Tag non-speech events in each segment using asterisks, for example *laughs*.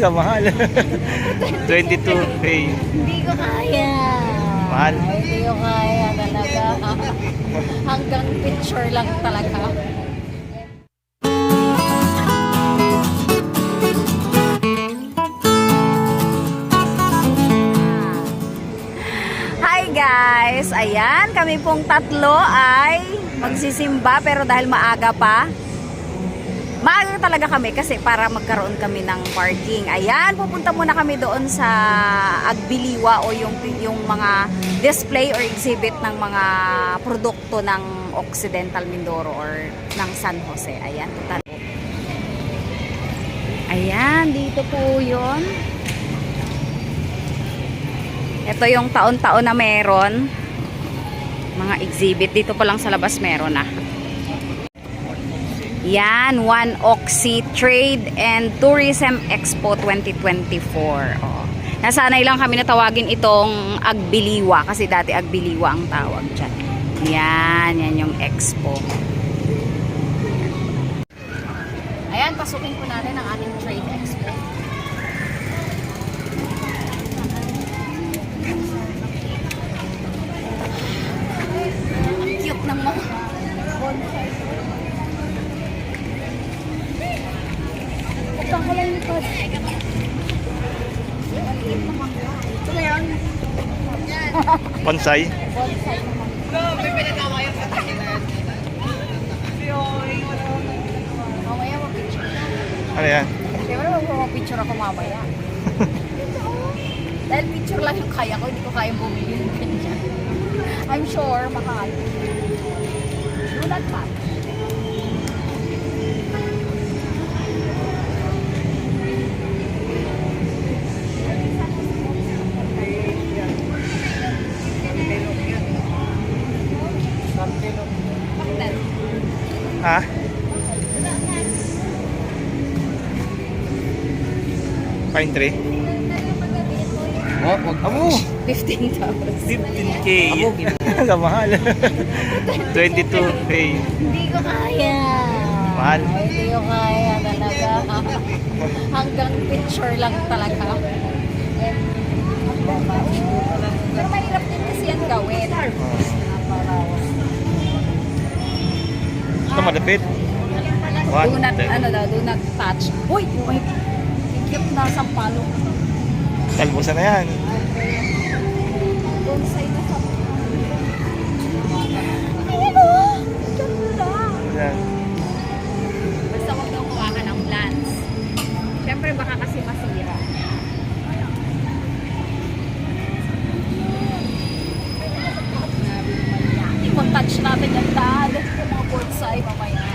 Kamahal. 22K. *laughs* Hindi ko kaya. Mahal. Hindi ko kaya talaga. *laughs* Hanggang picture lang talaga. Hi guys! Ayan, kami pong tatlo ay magsisimba pero dahil maaga pa, maaga talaga kami kasi para magkaroon kami ng parking. Ayan, pupunta muna kami doon sa Agbiliwa o yung, yung mga display or exhibit ng mga produkto ng Occidental Mindoro or ng San Jose. Ayan, total. Ayan, dito po yun. Ito yung taon-taon na meron. Mga exhibit. Dito pa lang sa labas meron na. Yan, One Oxy Trade and Tourism Expo 2024. Oh. Nasanay lang kami na tawagin itong Agbiliwa kasi dati Agbiliwa ang tawag dyan. Yan, yan yung expo. Ayan, pasukin po natin ang ating trade expo. Ang cute ng mga bonsai. Huwag kang likod. Ito na yan. Bonsai. Mamaya mag-picture. Ano yan? Siyempre mag-picture ako mamaya. Dahil picture lang yung kaya ko, hindi ko kaya bumili ng ganyan. I'm sure, mahal. Do not touch. Pine tree? Oh, wag Amo! 15,000. 15K. Amo, *laughs* Kamahal. 22K. Hindi ko kaya. Mahal. Hindi ko kaya talaga. Hanggang picture lang talaga. Pero mahirap din kasi yan gawin. Ito malapit. One, Do not, ano daw, do not touch. Uy, may cute na sampalo. Talbusan na yan. Bonsai na sampalo. Ayan o! Ganda! Yan. Basta huwag daw kuwakan ng plants. Siyempre baka kasi masira. Hindi mo touch natin yung dad. Mga bonsai mamaya.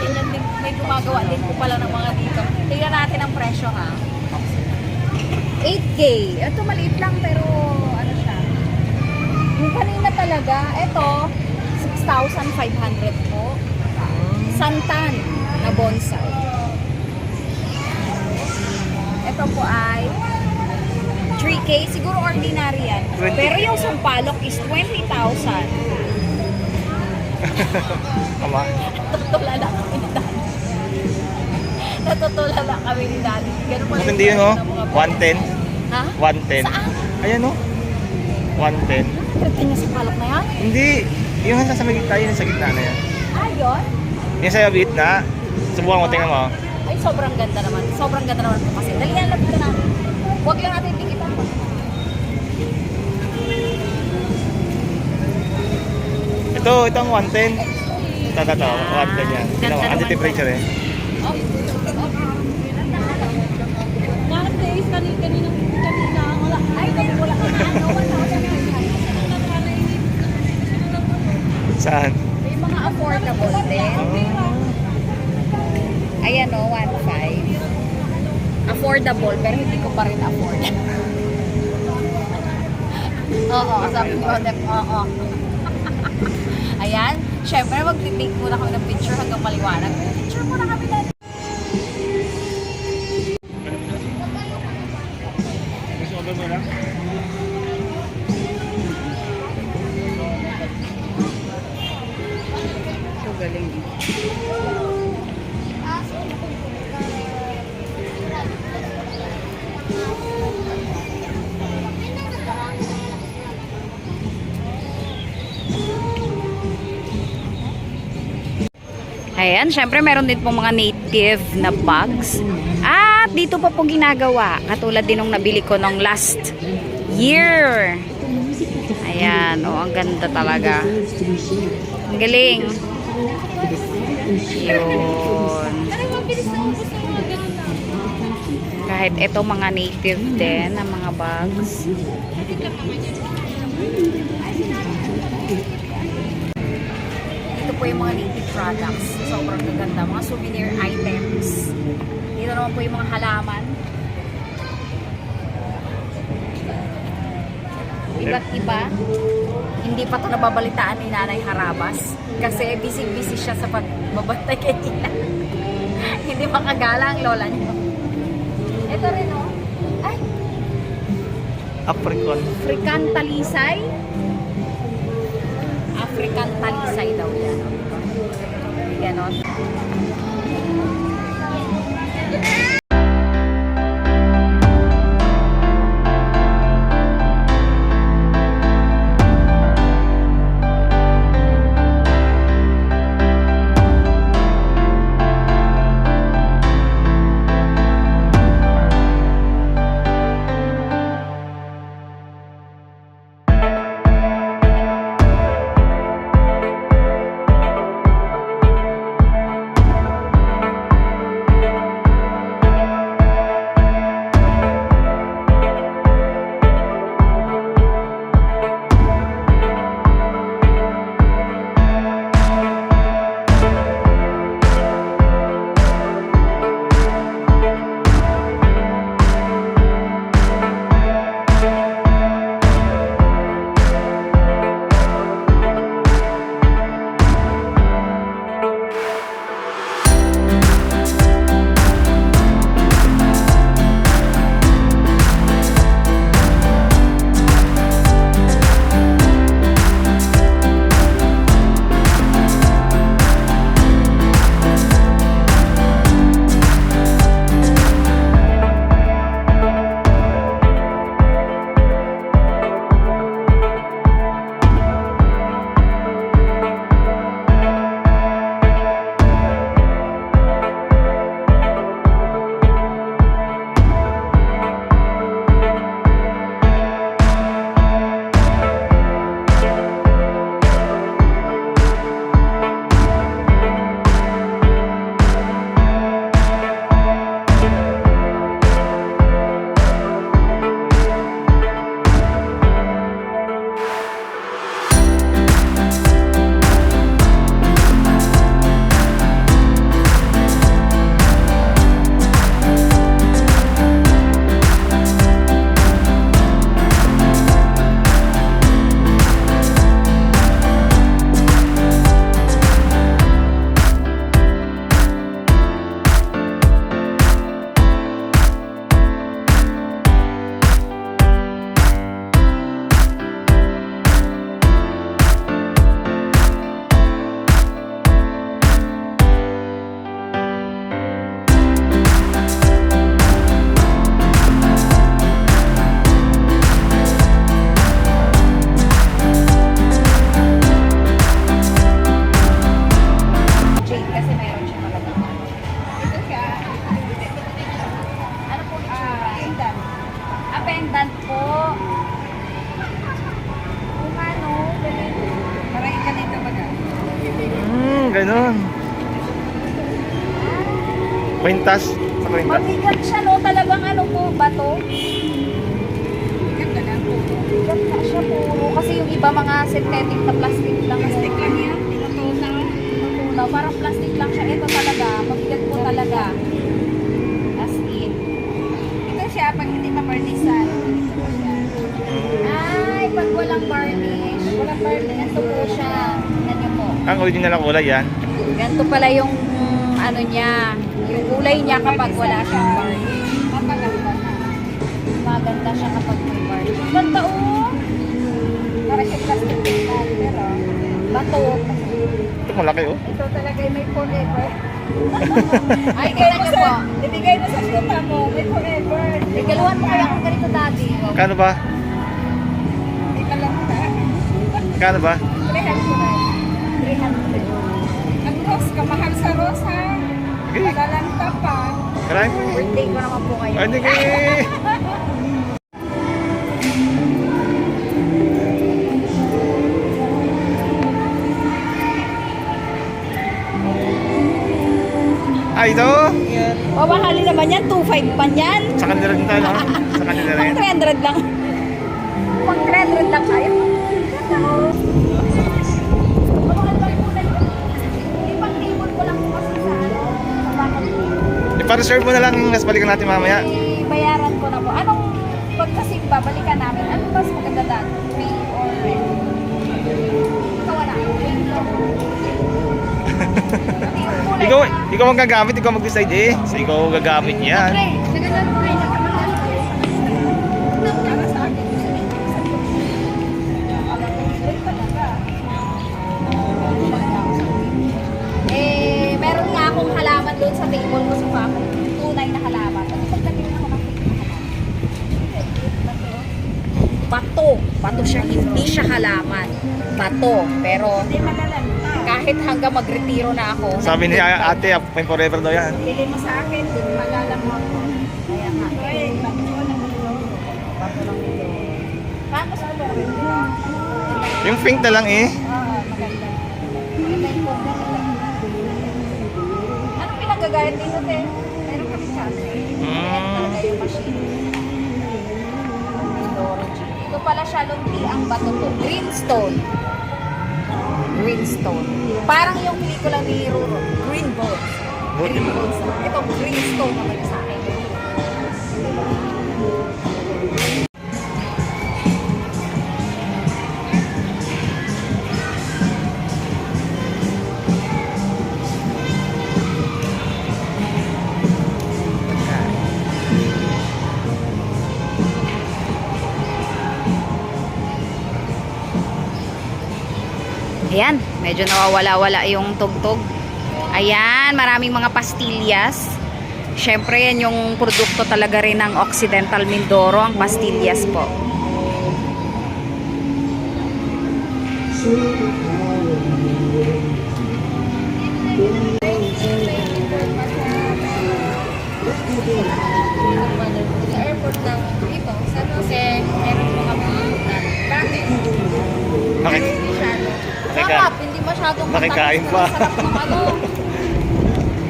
Tingnan din, may gumagawa din po pala ng mga dito. Tingnan natin ang presyo ha. 8K. Ito maliit lang pero ano siya. Yung kanina talaga, ito 6,500 po. Santan na bonsai. Ito po ay 3K. Siguro ordinary yan. 20. Pero yung sampalok is 20,000. Ama. Ni Daddy. Natutulala kami ni Daddy. Ganun pala Hindi yun oh. ng mga 110. Ha? 110. Saan? Ayan oh. 110. Pwede niya sampalok na yan? Hindi. Yung nasa may gitna, yun sa gitna na yan. Ah, yun? Yung sa gitna, subukan mo, tingnan mo. Ay, sobrang ganda naman. Sobrang ganda naman po kasi. Dali yan, lapit ka natin. Huwag lang natin tikitan. Ito, ito ang 110. Ito, ito, ito. 110 yan. Ganda anti-temperature eh. Oh. Nowadays, kanina, kanina, kanina, wala. Ay, kanina, wala ka na. Ano, wala ka na. Saan? May mga affordable din. Ayan o, 1.5. Affordable, pero hindi ko pa rin afford. *laughs* Oo, sabi ko, oo. *laughs* Ayan, syempre mag-take muna kami ng picture hanggang maliwanag. Picture muna kami na. Ayan, syempre meron din po mga native na bags. At dito pa po ginagawa. Katulad din nung nabili ko nung last year. Ayan, oh, ang ganda talaga. Ang galing. Yun. Kahit ito mga native din na mga bags. Ito po yung mga native products. Sobrang gaganda. Mga souvenir items. Dito naman po yung mga halaman. Iba't iba. Hindi pa ito nababalitaan ni Nanay Harabas. Kasi busy-busy siya sa pagbabantay kay Ina. *laughs* Hindi makagala ang lola niya. Ito rin oh. Ay, Apricot. African talisay. African talisay daw yan. Ganon. Quintas. Sa quintas. Mabigat siya, no? Talagang ano po, bato. Lang po. Mabigat na siya puro. Kasi yung iba mga synthetic na plastic lang. Plastic lang yan. Tinutunaw. Tunaw, parang plastic lang siya. Ito talaga, mabigat po talaga. As in. Ito siya, pag hindi po siya. Ay, pag walang varnish. Walang varnish. Ito po siya. Niyo po. Ang original ang kulay yan. Ganito pala yung ano niya. Yung kulay niya kapag wala siyang varnish. Mapaganda na. Maganda siya kapag may varnish. Ganda oh! Para siya plastic lang. Pero, Bato. Ito malaki oh. ito talaga yung may forever. *laughs* Ay, kita niyo po. Ibigay mo sa sita mo. May forever. Regaluhan mo kaya akong ganito dati. Kano ba? May kalanta. Kano ba? 300. 300. Ang mas kamahal sa Rosa. Okay. Malalanta pa. Karay. Birthday ko naman po kayo. Ano kay? Ay, ito. Mamahali naman yan, 2.5 pa yan. Sa kanila rin tayo? Sa kanila rin. *laughs* Pang 300 lang. Pang 300 lang tayo. Ipa-reserve mo na lang, nas balikan natin mamaya. bayaran ko na po. Anong pagkasimba, balikan namin. Ano mas maganda daan? Pay or rent? Ikaw wala. *laughs* Ikaw, ikaw ang gagamit, ikaw mag-decide eh. So, ikaw ang gagamit yan. Nagalan mo table ko sa papa. Tunay na halaman. Ano pagdating ako ng Bato. Bato siya. Hindi siya halaman. Bato. Pero Hindi malalanta. kahit hanggang magretiro na ako. Sabi ni ate, may forever daw yan. Bili mo sa akin. Din malalamot ako. Kaya nga. Ay, bato na lang ito. Paano sa ito? Yung pink na lang eh. Pinagagayat dito, te? Meron kami. Ayan Mm. talaga yung machine. Ito pala siya lunti ang bato to. Greenstone. Greenstone. Parang yung pelikula ni Ruro. Green Bones. Green Bones. Ito, Greenstone naman sa akin. Ayan, medyo nawawala-wala yung tugtog. Ayan, maraming mga pastillas. Siyempre, yan yung produkto talaga rin ng Occidental Mindoro, ang pastillas po. Sa airport? Bakit? Masyado. Nakika- Sarap, hindi masyadong Nakikain matamis, pa. pero Sarap ng ano.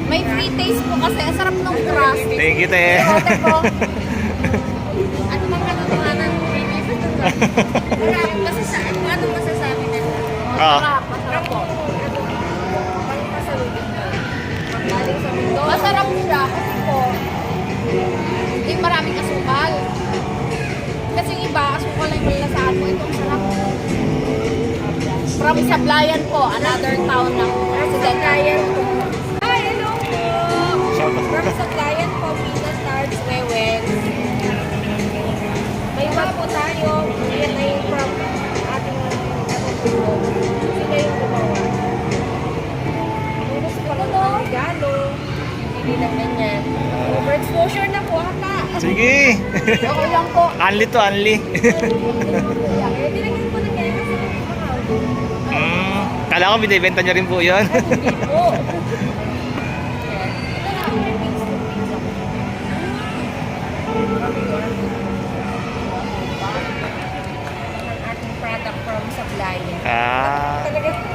May free taste po kasi. Ang sarap ng crust. Thank you, te. Ate ko, *laughs* Ano bang katotohanan. *laughs* Kasi sa ano, masasabi na? Ah. masarap, From Sablayan po, another town ng. Ay, hello po! Shout out. From Saglayan po, Pina Stars, Wewen. May iba po tayo. Yan ay from ating natutulog. Sila yung gumawa. Puno sa pala ng regalo. Hindi lang ganyan. Overexposure na po ata. Sige. *laughs* Okay lang po. Unli to, unli. *laughs* Eh, dinagyan po na kaya kasi nakakahawag. mm. Kala ko binibenta niya rin po yun. Hindi *laughs* po. Yan. Ito na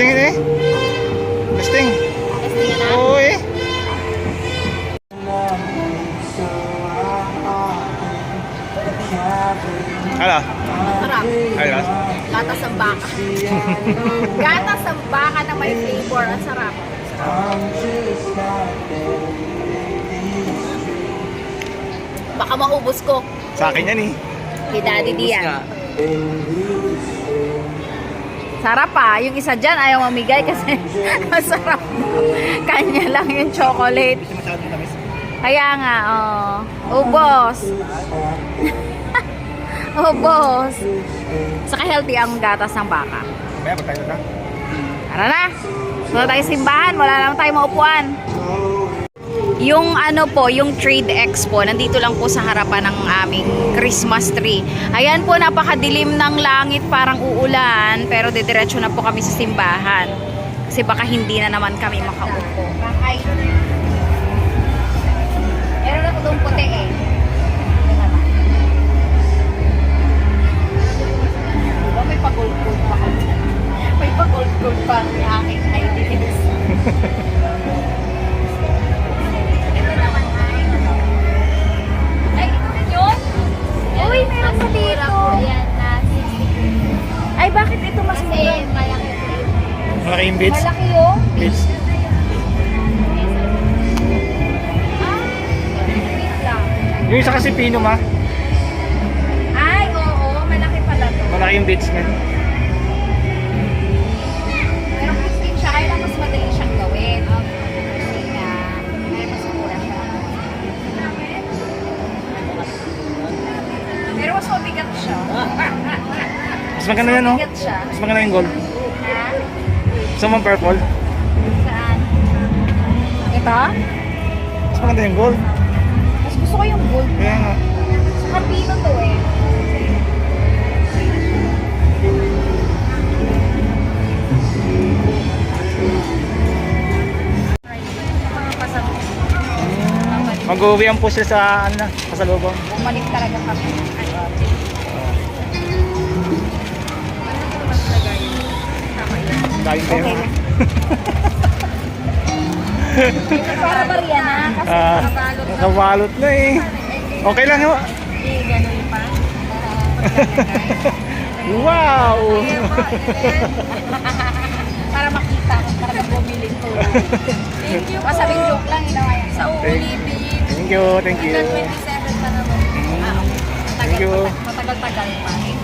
Testing ini. Eh. Testing. Testing Hala. Hala. Eh. Ano? Gatas ng baka. Gatas ng baka na may flavor. Ang sarap. Baka maubos ko. Sa akin yan eh. Kay Daddy Dian. Sarap pa. Yung isa dyan ayaw mamigay kasi *laughs* masarap. Kanya lang yung chocolate. Kaya nga, oh. Ubos. *laughs* Ubos. Saka healthy ang gatas ng baka. Kaya magtayo na. Tara na. Wala tayo simbahan. Wala naman tayo maupuan. Yung ano po, yung Trade Expo, nandito lang po sa harapan ng aming Christmas tree. Ayan po, napakadilim ng langit, parang uulan, pero didiretso na po kami sa simbahan. Kasi baka hindi na naman kami makaupo. Kakay. Meron ako doon puti eh. Yung isa kasi pino ma. Ay, oo, malaki pala to. Malaki yung beach niya. Pero crispy siya, kaya mas madali siyang gawin. Kasi nga, may mas mura siya. Pero mas mabigat siya. Mas maganda yan oh. Mabigat siya. Mas maganda yung gold. Ha? Gusto mo purple? Saan? Ito? Mas maganda yung gold. Gusto ko yung gold. Kaya nga. Sa pino to eh. Mag-uwi ang puso sa ano na, pasalubong. Bumalik talaga kami. Dahil kayo. Okay. *laughs* Para bariya na. Kasi Ah, nakabalot na. eh. Okay lang yun. Eh, ganun pa. Wow! para makita ko, para bumili ko. Thank you po. Masabing joke lang, ginawa yan. Sa uulipin. Thank you, thank you. Hanggang 27 pa naman. Ah, okay. Thank you. Matagal-tagal pa.